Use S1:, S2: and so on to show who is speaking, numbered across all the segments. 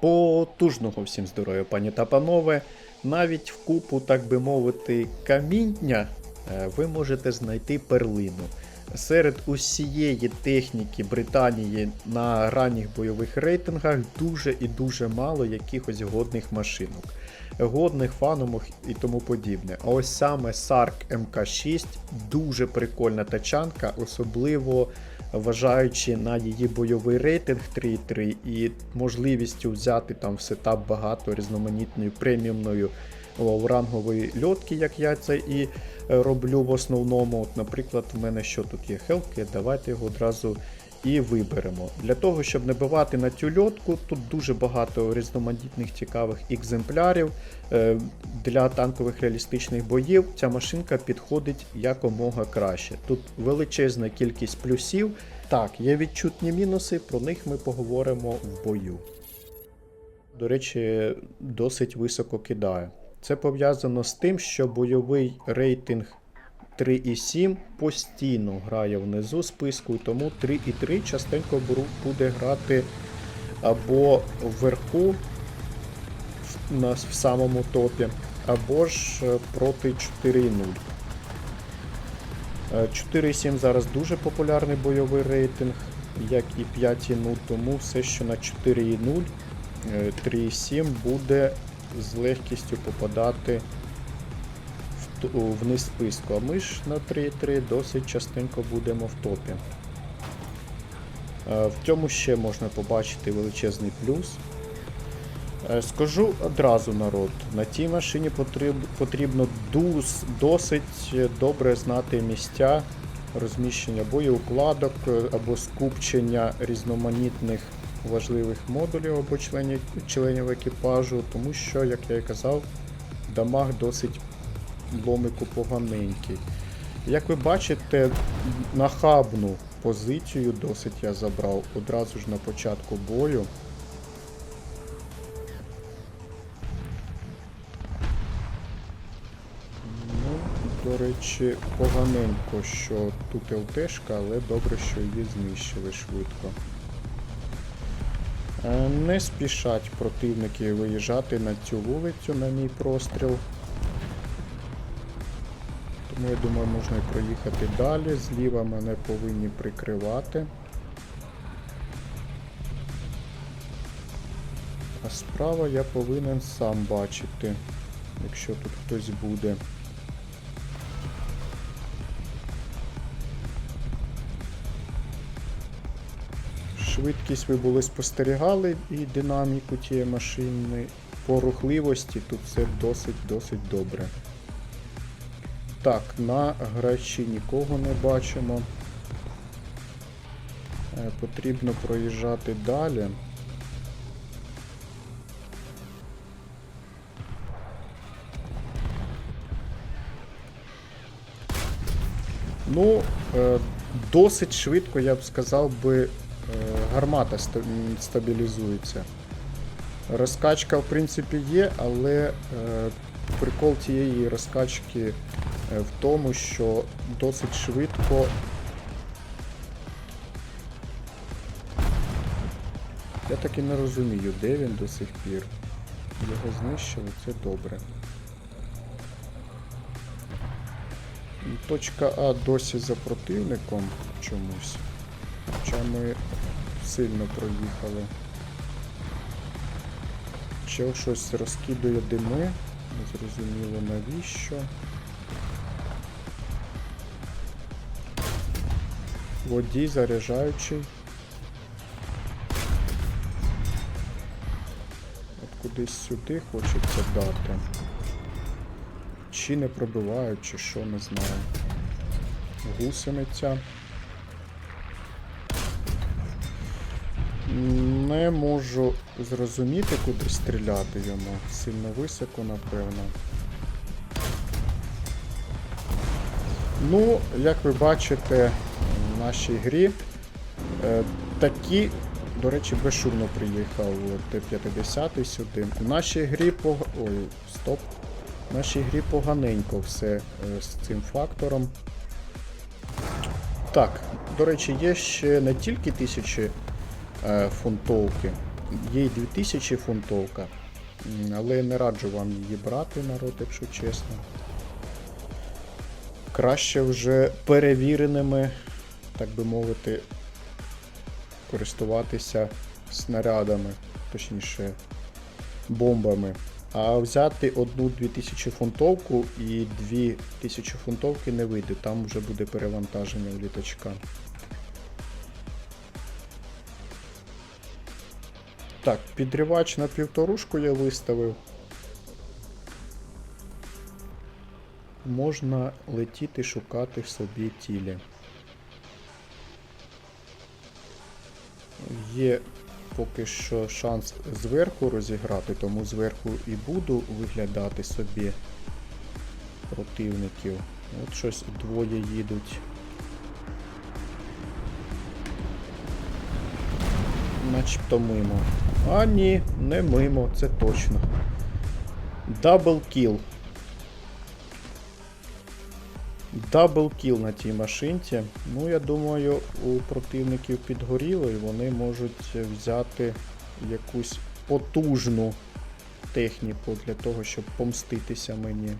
S1: Потужного всім здоров'я, пані та панове. Навіть в купу, так би мовити, каміння е, ви можете знайти перлину. Серед усієї техніки Британії на ранніх бойових рейтингах дуже і дуже мало якихось годних машинок, годних фаномах і тому подібне. А ось саме SARK МК6 дуже прикольна тачанка, особливо вважаючи на її бойовий рейтинг 3.3 і можливістю взяти там в сетап багато різноманітної преміумної лоурангової льотки, як я це і е, роблю в основному. От, Наприклад, в мене що тут є хелки, давайте його одразу і виберемо. Для того, щоб набивати на цю льотку, тут дуже багато різноманітних цікавих екземплярів. Е, Для танкових реалістичних боїв ця машинка підходить якомога краще. Тут величезна кількість плюсів. Так, є відчутні мінуси, про них ми поговоримо в бою. До речі, досить високо кидає. Це пов'язано з тим, що бойовий рейтинг 3,7 постійно грає внизу списку, тому 3,3 частенько буде грати або вверху в, самому топі, або ж е, проти 4,0. Е, 4,7 зараз дуже популярний бойовий рейтинг, як і 5,0, тому все, що на 4,0, е, 3,7 буде з легкістю попадати вниз списку. А ми ж на 3,3 досить частенько будемо в топі. Е, В цьому ще можна побачити величезний плюс. Е, Скажу одразу народ, на цій машині потрібно досить добре знати місця розміщення боєукладок е, або скупчення різноманітних важливих модулів або членів, членів екіпажу, тому що, як я і казав, дамаг досить ломику поганенький. Як ви бачите, нахабну позицію досить я забрав одразу ж на початку бою. Ну, до речі, поганенько, що тут ЛТшка, але добре, що її знищили швидко. Е, Не спішать противники виїжджати на цю вулицю на мій простріл. Тому я думаю, можна і проїхати далі. Зліва мене повинні прикривати. А справа я повинен сам бачити, якщо тут хтось буде. Швидкість ви були спостерігали і динаміку тієї машини. По рухливості тут все досить-досить добре. Так, на грачі нікого не бачимо. Е, Потрібно проїжджати далі. Ну, е, досить швидко, я б сказав би, е, гармата стабілізується. Розкачка, в принципі, є, але прикол цієї розкачки в тому, що досить швидко. Я так і не розумію, де він до сих пір. Його знищили, це добре. Точка А досі за противником чомусь. Хоча ми сильно проїхали. Чел щось розкидує дими. Незрозуміло навіщо. Водій заряджаючий. От кудись сюди хочеться дати. Чи не пробивають, чи що, не знаю. Гусениця. Не можу зрозуміти, куди стріляти йому. Сильно високо, напевно. Ну, як ви бачите, в нашій грі е, такі, до речі, безшумно приїхав Т-50 сюди. В нашій грі по. Ой, стоп. В нашій грі поганенько все е, з цим фактором. Так, до речі, є ще не тільки тисячі е, фунтовки, Є й 2000 фунтовка, але не раджу вам її брати, народ, якщо чесно. Краще вже перевіреними, так би мовити, користуватися снарядами, точніше, бомбами. А взяти одну 2000 фунтовку і 2000 фунтовки не вийде, там вже буде перевантаження у літачка. Так, підривач на півторушку я виставив. Можна летіти шукати собі тілі. Є поки що шанс зверху розіграти, тому зверху і буду виглядати собі противників. От щось двоє їдуть. Начебто мимо. А ні, не мимо, це точно. Дабл кіл. Дабл кіл на тій машинці. Ну, я думаю, у противників підгоріло і вони можуть взяти якусь потужну техніку для того, щоб помститися мені.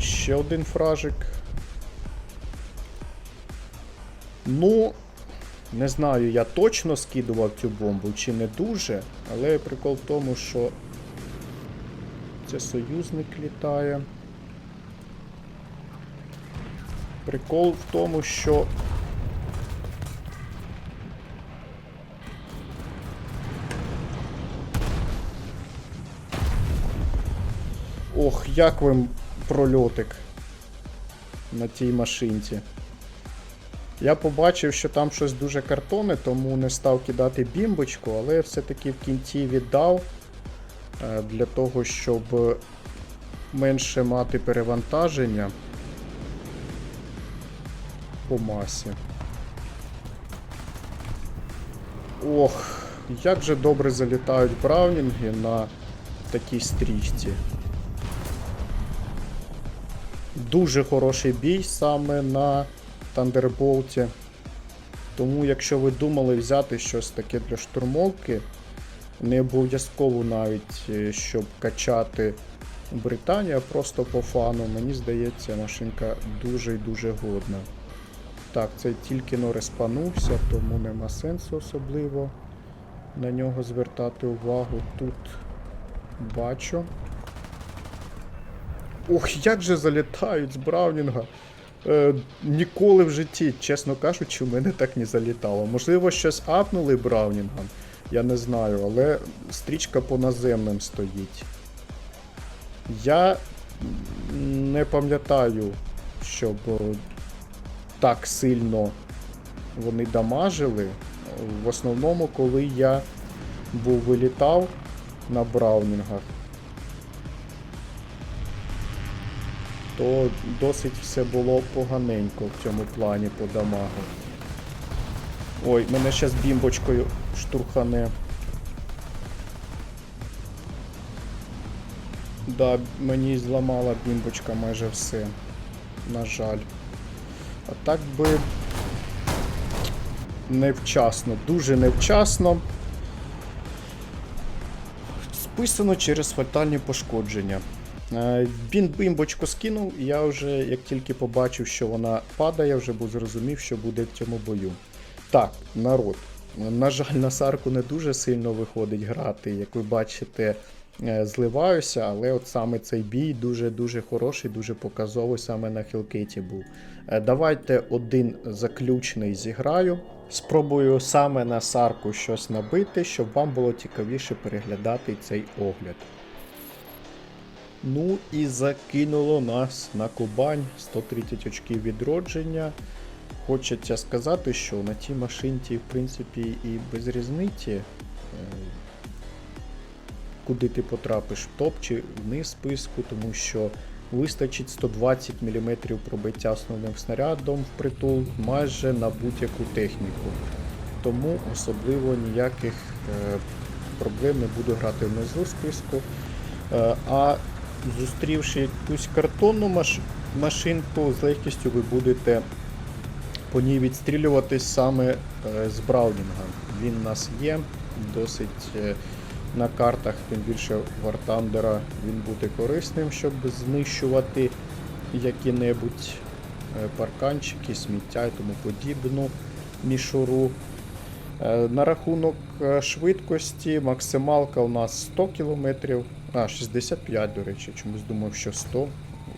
S1: Ще один фражик. Ну, не знаю, я точно скидував цю бомбу чи не дуже, але прикол в тому, що це союзник літає. Прикол в тому, що. Ох, як вам прольотик на тій машинці. Я побачив, що там щось дуже картоне, тому не став кидати бімбочку, але все-таки в кінці віддав для того, щоб менше мати перевантаження по масі. Ох, як же добре залітають браунінги на такій стрічці. Дуже хороший бій саме на Тандерболті. Тому, якщо ви думали взяти щось таке для штурмовки, не обов'язково навіть, е, щоб качати Британію, а просто по фану, мені здається, машинка дуже і дуже годна. Так, це тільки но респанувся, тому нема сенсу особливо на нього звертати увагу. Тут бачу. Ох, як же залітають з Браунінга. Е, ніколи в житті, чесно кажучи, в мене так не залітало. Можливо, щось апнули Браунінгом, я не знаю, але стрічка по наземним стоїть. Я не пам'ятаю, щоб е, так сильно вони дамажили. В основному, коли я був вилітав на Браунінгах, то досить все було поганенько в цьому плані по дамагу. Ой, мене зараз бімбочкою штурхане. Да, мені зламала бімбочка майже все. На жаль. А так би невчасно, дуже невчасно. Списано через фатальні пошкодження. Е, Він бімбочку скинув, і я вже, як тільки побачив, що вона падає, вже зрозумів, що буде в цьому бою. Так, народ. На жаль, на Сарку не дуже сильно виходить грати. Як ви бачите, е, зливаюся, але от саме цей бій дуже-дуже хороший, дуже показовий саме на Хілкеті був. Е, Давайте один заключний зіграю. Спробую саме на Сарку щось набити, щоб вам було цікавіше переглядати цей огляд. Ну і закинуло нас на Кубань 130 очків відродження. Хочеться сказати, що на тій машинці, в принципі, і без різниці, е, куди ти потрапиш в топ чи вниз списку, тому що вистачить 120 мм пробиття основним снарядом в притул майже на будь-яку техніку. Тому особливо ніяких е, проблем не буду грати внизу списку. Е, а зустрівши якусь картонну машинку, з легкістю ви будете по ній відстрілюватись саме е, з Браунінга. Він у нас є досить е, на картах, тим більше Вартандера він буде корисним, щоб знищувати які-небудь е, парканчики, сміття і тому подібну мішуру. На рахунок швидкості максималка у нас 100 км. А, 65, до речі, чомусь думав, що 100.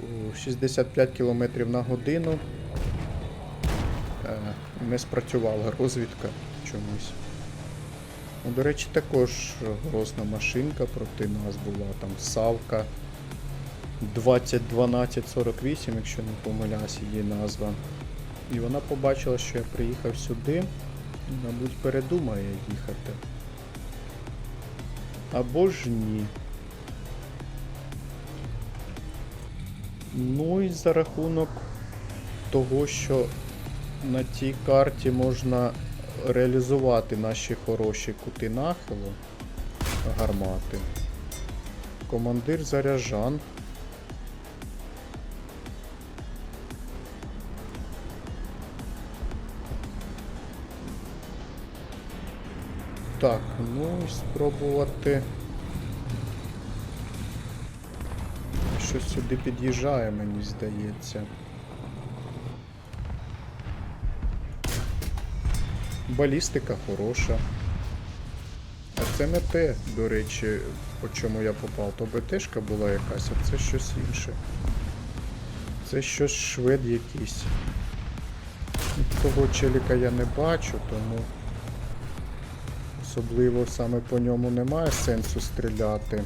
S1: Е, 65 км на годину. Не спрацювала розвідка чомусь. Ну, До речі, також грозна машинка проти нас була, там Савка 201248, якщо не помиляюсь, її назва. І вона побачила, що я приїхав сюди, мабуть, передумає їхати. Або ж ні. Ну і за рахунок того, що на цій карті можна реалізувати наші хороші кути нахилу гармати. Командир заряжан. Так, ну і спробувати. Щось сюди під'їжджає, мені здається. Балістика хороша. А це не те, до речі, по чому я попав. То БТшка була якась, а це щось інше. Це щось швед якийсь. Того челіка я не бачу, тому особливо саме по ньому немає сенсу стріляти.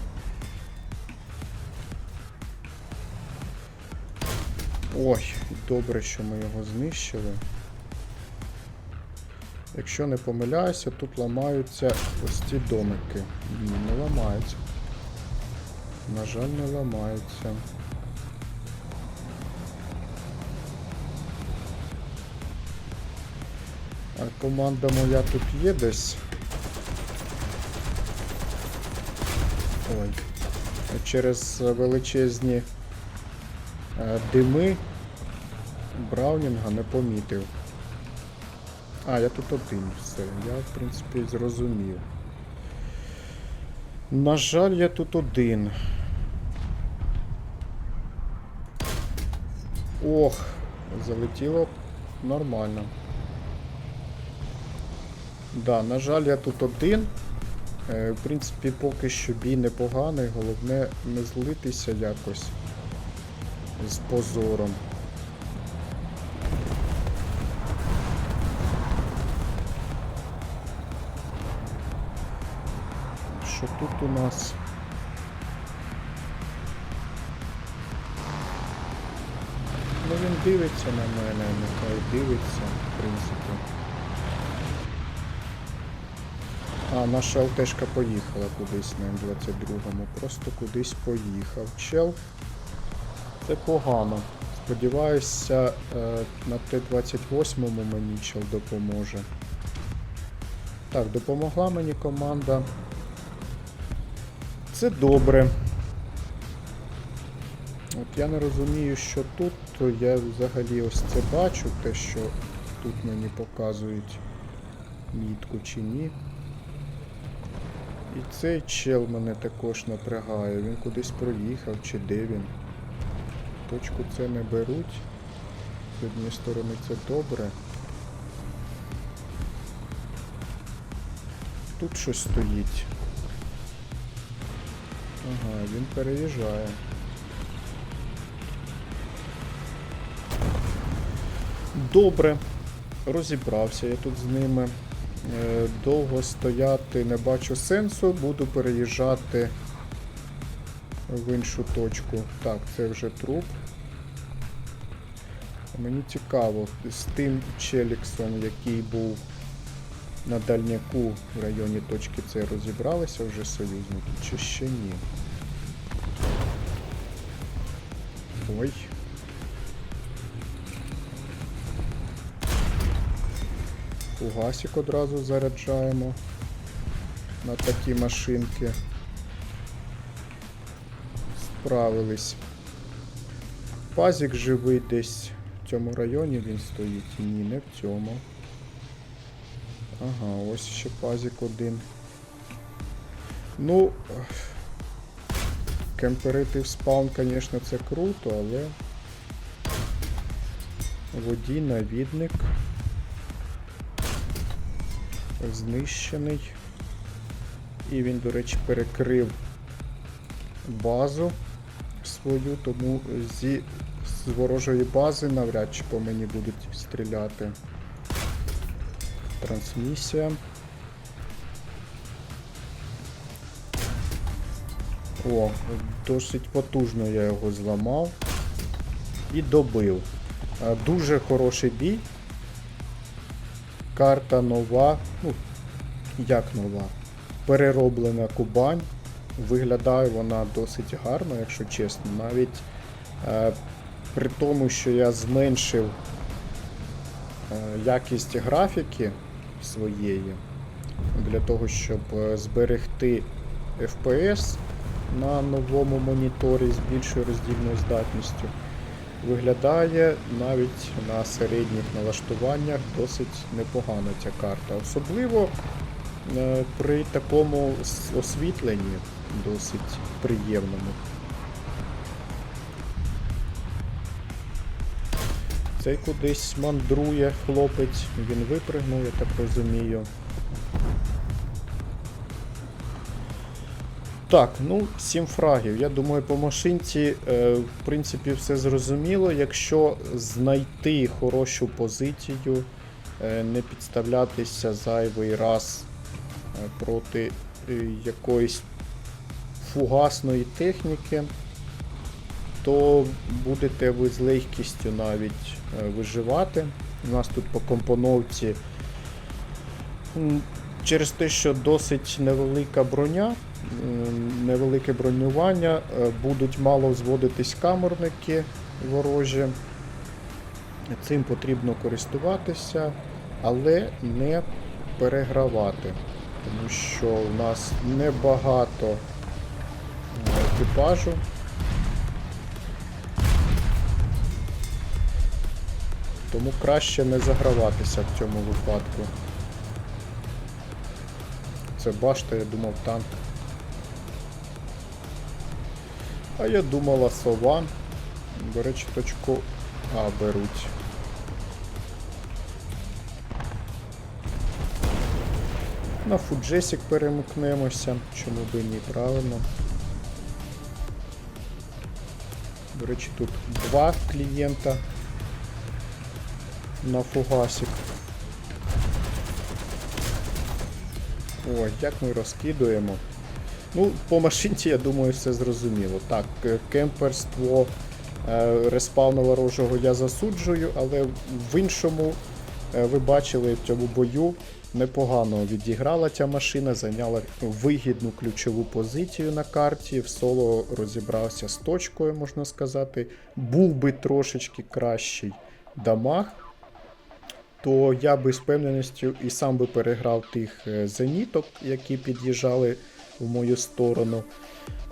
S1: Ой, добре, що ми його знищили. Якщо не помиляюся, тут ламаються ось ці домики. Ні, не ламаються. На жаль, не ламаються. А команда моя тут є десь. Ой. Через величезні е, дими Браунінга не помітив. А, я тут один все. Я, в принципі, зрозумів. На жаль, я тут один. Ох, залетіло нормально. Да, на жаль, я тут один. Е, в принципі, поки що бій непоганий, головне не злитися якось з позором. Що тут у нас? Ну він дивиться на мене, нехай дивиться, в принципі. А, наша ЛТшка поїхала кудись на М22-му. Просто кудись поїхав. Чел. Це погано. Сподіваюся, е, на Т-28 мені чел допоможе. Так, допомогла мені команда. Це добре. От я не розумію, що тут, то я взагалі ось це бачу, те, що тут мені показують мітку чи ні. І цей чел мене також напрягає. Він кудись проїхав чи де він. Точку це не беруть. З однієї сторони це добре. Тут щось стоїть. Ага, він переїжджає. Добре. Розібрався я тут з ними. Е, Довго стояти не бачу сенсу, буду переїжджати в іншу точку. Так, це вже труп. Мені цікаво, з тим челіксом, який був на дальняку в районі точки С розібралися вже союзники, чи ще ні? Ой. Фугасик одразу заряджаємо на такі машинки. Справились. Пазик живий десь в цьому районі він стоїть? Ні, не в цьому. Ага, ось ще пазик один. Ну. Кемперити в спаун, звісно, це круто, але. Водій, навідник. Знищений. І він, до речі, перекрив базу свою, тому зі з ворожої бази навряд чи по мені будуть стріляти. Трансмісія. О, досить потужно я його зламав і добив. Дуже хороший бій. Карта нова. Ну, як нова? Перероблена Кубань. Виглядає вона досить гарно, якщо чесно. Навіть е, при тому, що я зменшив е, якість графіки своєї для того, щоб е, зберегти FPS на новому моніторі з більшою роздільною здатністю. Виглядає навіть на середніх налаштуваннях досить непогано ця карта. Особливо е, при такому освітленні досить приємному. Цей кудись мандрує хлопець, він випригнув, я так розумію. Так, ну, 7 фрагів. Я думаю, по машинці, е, в принципі, все зрозуміло. Якщо знайти хорошу позицію, е, не підставлятися зайвий раз е, проти якоїсь фугасної техніки, то будете ви з легкістю навіть е, виживати. У нас тут по компоновці через те, що досить невелика броня, невелике бронювання, е, будуть мало зводитись камерники ворожі. Цим потрібно користуватися, але не перегравати, тому що у нас небагато е, екіпажу. Тому краще не заграватися в цьому випадку. Це башта, я думав танк. А я думала сова. До речі, точку А беруть. На фуджесік перемикнемося, чому би ні, правильно. До речі, тут два клієнта на фугасик. Ой, як ми розкидуємо. Ну, по машинці, я думаю, все зрозуміло. Так, е, кемперство е, респауну ворожого я засуджую, але в іншому е, ви бачили в цьому бою непогано відіграла ця машина, зайняла вигідну ключову позицію на карті. В соло розібрався з точкою, можна сказати. Був би трошечки кращий дамаг то я би з впевненістю і сам би переграв тих е, зеніток, які під'їжджали в мою сторону.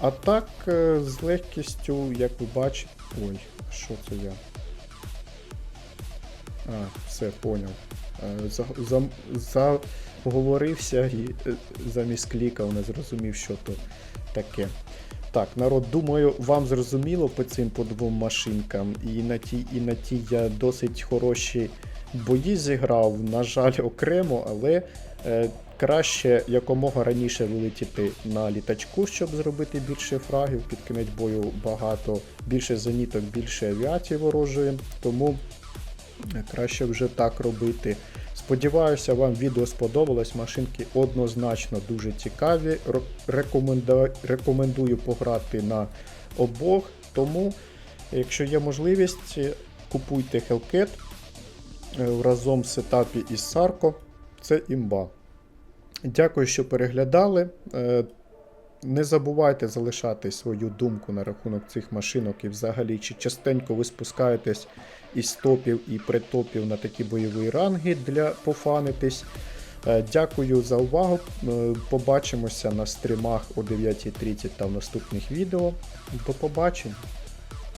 S1: А так, е, з легкістю, як ви бачите. Ой, що це я? А, все, поняв. Е, за- за- Заговорився і замість клікав, не зрозумів, що то таке. Так, народ, думаю, вам зрозуміло по цим по двом машинкам. І на тій, і на тій я досить хороші бої зіграв, на жаль, окремо, але е, краще якомога раніше вилетіти на літачку, щоб зробити більше фрагів. Під кінець бою багато, більше зеніток, більше авіації ворожої. Тому е, краще вже так робити. Сподіваюся, вам відео сподобалось. Машинки однозначно дуже цікаві. Рекоменда... Рекомендую пограти на обох. Тому, якщо є можливість, купуйте Hellcat разом в сетапі із Сарко. Це імба. Дякую, що переглядали. Е, Не забувайте залишати свою думку на рахунок цих машинок і взагалі, чи частенько ви спускаєтесь із топів і притопів на такі бойові ранги для пофанитись. Е, Дякую за увагу. Е, Побачимося на стрімах о 9.30 та в наступних відео. До побачення!